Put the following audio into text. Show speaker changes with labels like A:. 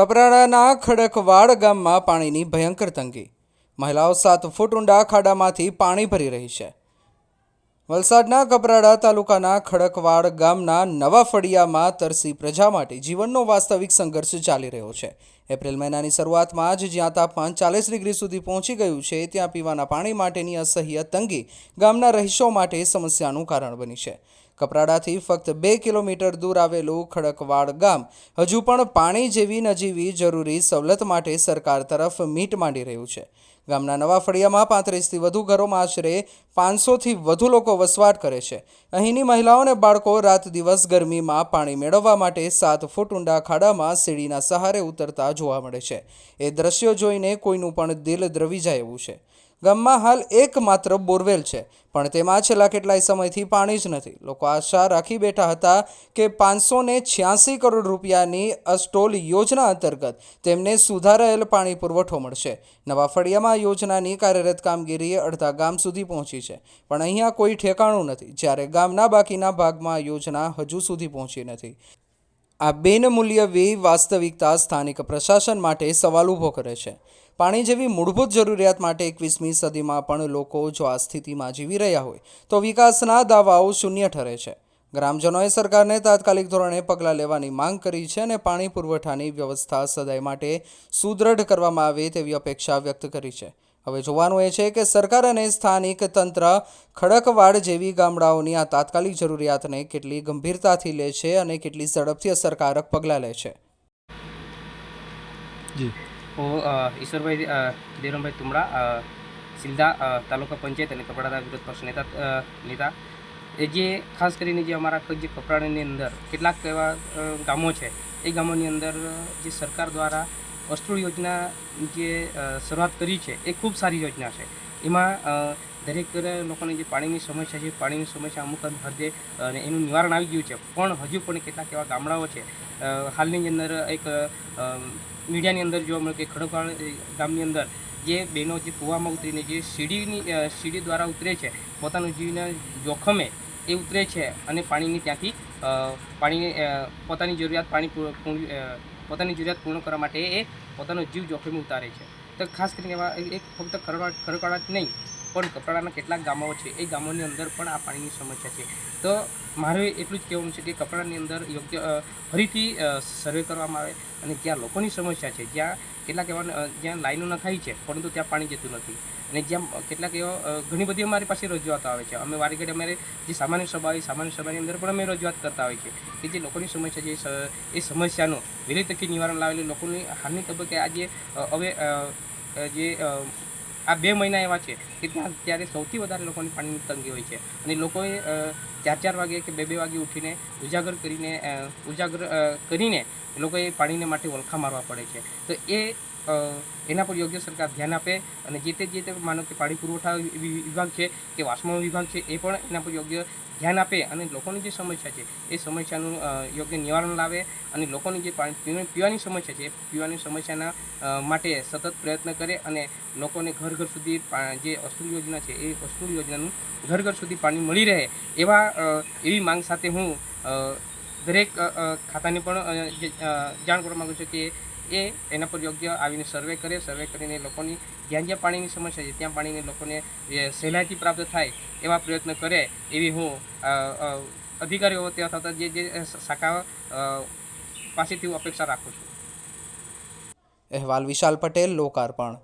A: કપરાડાના ખડકવાડ ગામમાં પાણીની ભયંકર તંગી. મહિલાઓ સાત ફૂટ ઊંડા ખાડામાંથી પાણી ભરી રહી છે. વલસાડના કપરાડા તાલુકાના ખડકવાડ ગામના નવા ફળિયામાં તરસી પ્રજા માટે જીવનનો વાસ્તવિક સંઘર્ષ ચાલી રહ્યો છે. એપ્રિલ મહિનાની શરૂઆતમાં જ જ્યાં તાપમાન ચાલીસ ડિગ્રી સુધી પહોંચી ગયું છે, ત્યાં પીવાના પાણી માટેની અસહ્ય તંગી ગામના રહીશો માટે સમસ્યાનું કારણ બની છે. કપરાડાથી ફક્ત બે કિલોમીટર દૂર આવેલું ખડકવાડ ગામ. હજુ પણ પાણી જેવી નજીવી જરૂરી સવલત માટે સરકાર તરફ મીટ માંડી રહ્યું છે. ગામના નવા ફળિયામાં પાંત્રીસથી વધુ ઘરોમાં આશરે પાંચસોથી વધુ લોકો વસવાટ કરે છે. અહીંની મહિલાઓ અને બાળકો રાત દિવસ ગરમીમાં પાણી મેળવવા માટે સાત ફૂટ ઊંડા ખાડામાં સીડીના સહારે ઉતરતા જોવા મળે છે. એ દ્રશ્યો જોઈને કોઈનું પણ દિલ દ્રવી જાય એવું છે. ગામમાં હાલ એકમાત્ર બોરવેલ છે. પણ તેમાં છેલ્લા કેટલાય સમયથી પાણી જ નથી. લોકો આશા રાખી બેઠા હતા કે પાંચસો ને છ્યાસી કરોડ રૂપિયાની અસ્ટોલ યોજના અંતર્ગત તેમને સુધારાયેલ પાણી પુરવઠો મળશે. નવા ફળિયામાં યોજનાની કાર્યરત કામગીરી અડધા ગામ સુધી પહોંચી છે. પણ અહીંયા કોઈ ઠેકાણું નથી. જ્યારે ગામના બાકીના ભાગમાં યોજના હજુ સુધી પહોંચી નથી. આ બિનમૂલ્યવી વાસ્તવિકતા સ્થાનિક પ્રશાસન માટે સવાલ ઊભો કરે છે. પાણી જેવી મૂળભૂત જરૂરિયાત માટે એકવીસમી સદીમાં પણ લોકો જો આ સ્થિતિમાં જીવી રહ્યા હોય, તો વિકાસના દાવાઓ શૂન્ય ઠરે છે. ગ્રામજનોએ સરકારને તાત્કાલિક ધોરણે પગલાં લેવાની માંગ કરી છે અને પાણી પુરવઠાની વ્યવસ્થા સદાય માટે સુદૃઢ કરવામાં આવે તેવી અપેક્ષા વ્યક્ત કરી છે. હવે જોવાનું એ છે કે સરકાર અને સ્થાનિક તંત્ર ખડકવાડ જેવી ગામડાઓની આ તાત્કાલિક જરૂરિયાતને કેટલી ગંભીરતાથી લે છે અને કેટલી ઝડપથી અસરકારક પગલાં લે છે.
B: ઈશ્વરભાઈ દેરમભાઈ તુમડા સિલદા તાલુકા પંચાયત અને કપડાના વિરોધ પક્ષ નેતા નેતા એ જે ખાસ કરીને જે અમારા જે કપડાની અંદર કેટલાક એવા ગામો છે એ ગામોની અંદર જે સરકાર દ્વારા વસ્તુ યોજના જે શરૂઆત કરી છે એ ખૂબ સારી યોજના છે એમાં દરેક લોકોને જે પાણીની સમસ્યા છે, પાણીની સમસ્યા અમુક હદે, અને એનું નિવારણ આવી ગયું છે. પણ હજુ પણ કેટલાક એવા ગામડાઓ છે હાલની અંદર એક મીડિયાની અંદર જોવા મળે કે ખડકવાડ ગામની અંદર જે બહેનો જે કૂવામાં ઉતરીને જે સીડીની સીડી દ્વારા ઉતરે છે, પોતાનું જીવના જોખમે એ ઉતરે છે અને પાણીની ત્યાંથી પાણી પોતાની જરૂરિયાત પાણી પોતાની જરૂરિયાત પૂર્ણ કરવા માટે એ પોતાનો જીવ જોખમે ઉતારે છે. તો ખાસ કરીને એવા એક ફક્ત ખરવાડ ખરવાડા નહીં પણ કપરાડાના કેટલાક ગામો છે, એ ગામોની અંદર પણ આ પાણીની સમસ્યા છે. તો મારે એટલું જ કહેવાનું છે કે કપરાડાની અંદર યોગ્ય ફરીથી સર્વે કરવામાં આવે અને જ્યાં લોકોની સમસ્યા છે, જ્યાં કેટલાક એવા જ્યાં લાઈનો નખાઈ છે, પરંતુ ત્યાં પાણી જતું નથી. અને જ્યાં કેટલાક એવા ઘણી બધી અમારી પાસે રજૂઆતો આવે છે. અમે વારી ઘડી અમારે જે સામાન્ય સભા હોય, સામાન્ય સભાની અંદર પણ અમે રજૂઆત કરતા હોય છે કે જે લોકોની સમસ્યા છે, એ સમસ્યાનું વહેલી તકે નિવારણ લાવેલી લોકોની હાલની તબક્કે આજે હવે જે આ બે મહિના એવા છે કે ત્યાં ત્યારે સૌથી વધારે લોકોની પાણીની તંગી હોય છે. અને લોકોએ ચાર ચાર વાગે કે બે બે વાગે ઉઠીને ઉજાગર કરીને ઉજાગર કરીને લોકોએ પાણીને માટે વલખા મારવા પડે છે. તો એ એના પર યોગ્ય સરકાર ધ્યાન આપે અને જે તે જે તે માનો કે પાણી પુરવઠા વિભાગ છે કે વાસ્મો વિભાગ છે એ પણ એના પર યોગ્ય ધ્યાન આપે અને લોકોની જે સમસ્યા છે એ સમસ્યાનું યોગ્ય નિવારણ લાવે અને લોકોની જે પાણી પીવાની સમસ્યા છે એ પીવાની સમસ્યાના માટે સતત પ્રયત્ન કરે અને લોકોને ઘર ઘર સુધી જે અસ્તુલ યોજના છે એ અસ્તુલ યોજનાનું ઘર ઘર સુધી પાણી મળી રહે એવા એવી માંગ સાથે હું દરેક ખાતાને પણ જાણ કરવા માગું છું કે એ એના પર યોગ્ય આવીને સર્વે કરે સર્વે કરીને લોકોની જ્યાં જ્યાં પાણીની સમસ્યા છે, ત્યાં પાણીને લોકોને સહેલાઈથી પ્રાપ્ત થાય એવા પ્રયત્ન કરે એવી હું અધિકારીઓ ત્યાં જે જે શાખા પાસેથી હું અપેક્ષા રાખું છું.
A: અહેવાલ વિશાલ પટેલ, લોકાર્પણ.